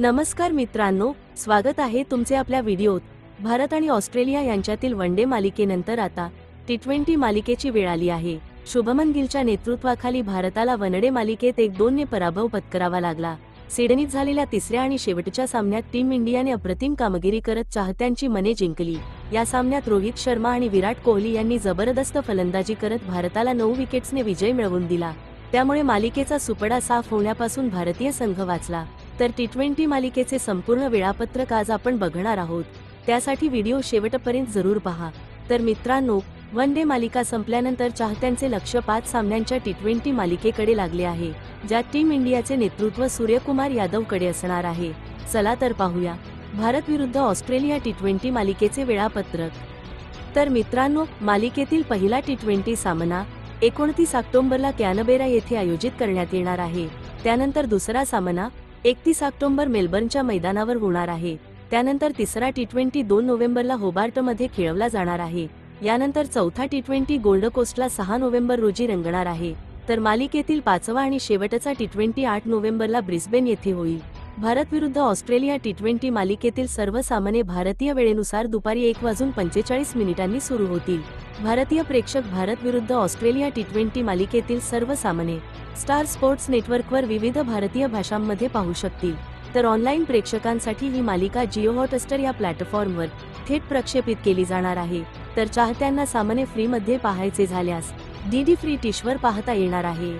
नमस्कार मित्रांनो स्वागत आहे तुमचे आपल्या व्हिडिओत. भारत आणि ऑस्ट्रेलिया यांच्यातील वनडे मालिकेनंतर आता टी ट्वेंटी मालिकेची वेळ आली आहे. शुभमन गिलच्या नेतृत्वाखाली भारताला वनडे मालिकेत एक दोनने पराभव पत्करावा लागला. सिडनीत झालेल्या तिसऱ्या आणि शेवटच्या सामन्यात टीम इंडियाने अप्रतिम कामगिरी करत चाहत्यांची मने जिंकली. या सामन्यात रोहित शर्मा आणि विराट कोहली यांनी जबरदस्त फलंदाजी करत भारताला नऊ विकेट्सने विजय मिळवून दिला. त्यामुळे मालिकेचा सुपडा साफ होण्यापासून भारतीय संघ वाचला. तर टी ट्वेंटी मालिकेचे संपूर्ण वेळापत्रक आज आपण बघणार आहोत. त्यासाठी व्हिडिओ शेवटपर्यंत जरूर पहा. तर मित्रांनो वन डे मालिका संपल्यानंतर चाहत्यांचे लक्ष पाच सामन्यांच्या टी ट्वेंटी मालिकेकडे लागले आहे ज्यात टीम इंडियाचे नेतृत्व सूर्यकुमार यादवकडे असणार आहे. चला तर पाहूया. भारत विरुद्ध ऑस्ट्रेलिया टी ट्वेंटी मालिकेचे वेळापत्रक. तर मित्रांनो मालिकेतील पहिला टी ट्वेंटी सामना एकोणतीस ऑक्टोबरला कॅनबेरा येथे आयोजित करण्यात येणार आहे. त्यानंतर दुसरा सामना एकतीस ऑक्टोबर मेलबर्नच्या मैदानावर होणार आहे. त्यानंतर तिसरा टी ट्वेंटी दोन नोव्हेंबरला होबार्टमध्ये खेळवला जाणार आहे. यानंतर चौथा टी ट्वेंटी गोल्ड कोस्टला सहा नोव्हेंबर रोजी रंगणार आहे. तर मालिकेतील पाचवा आणि शेवटचा टी ट्वेंटी आठ नोव्हेंबरला ब्रिस्बेन येथे होईल. भारत विरुद्ध ऑस्ट्रेलिया टी ट्वेंटी मालिकेतील सर्व सामने भारतीय वेळेनुसार दुपारी एक वाजून पंचेचाळीस मिनिटांनी सुरू होतील. भारतीय प्रेक्षक भारत विरुद्ध ऑस्ट्रेलिया टी ट्वेंटी मालिकेतील सर्व सामने स्टार स्पोर्ट्स नेटवर्कवर विविध भारतीय भाषांमध्ये पाहू शकतील. तर ऑनलाईन प्रेक्षकांसाठी ही मालिका जिओ हॉटस्टर या प्लॅटफॉर्मवर थेट प्रक्षेपित केली जाणार आहे. तर चाहत्यांना सामने फ्रीमध्ये पाहायचे झाल्यास डीडी फ्री टिशवर पाहता येणार आहे.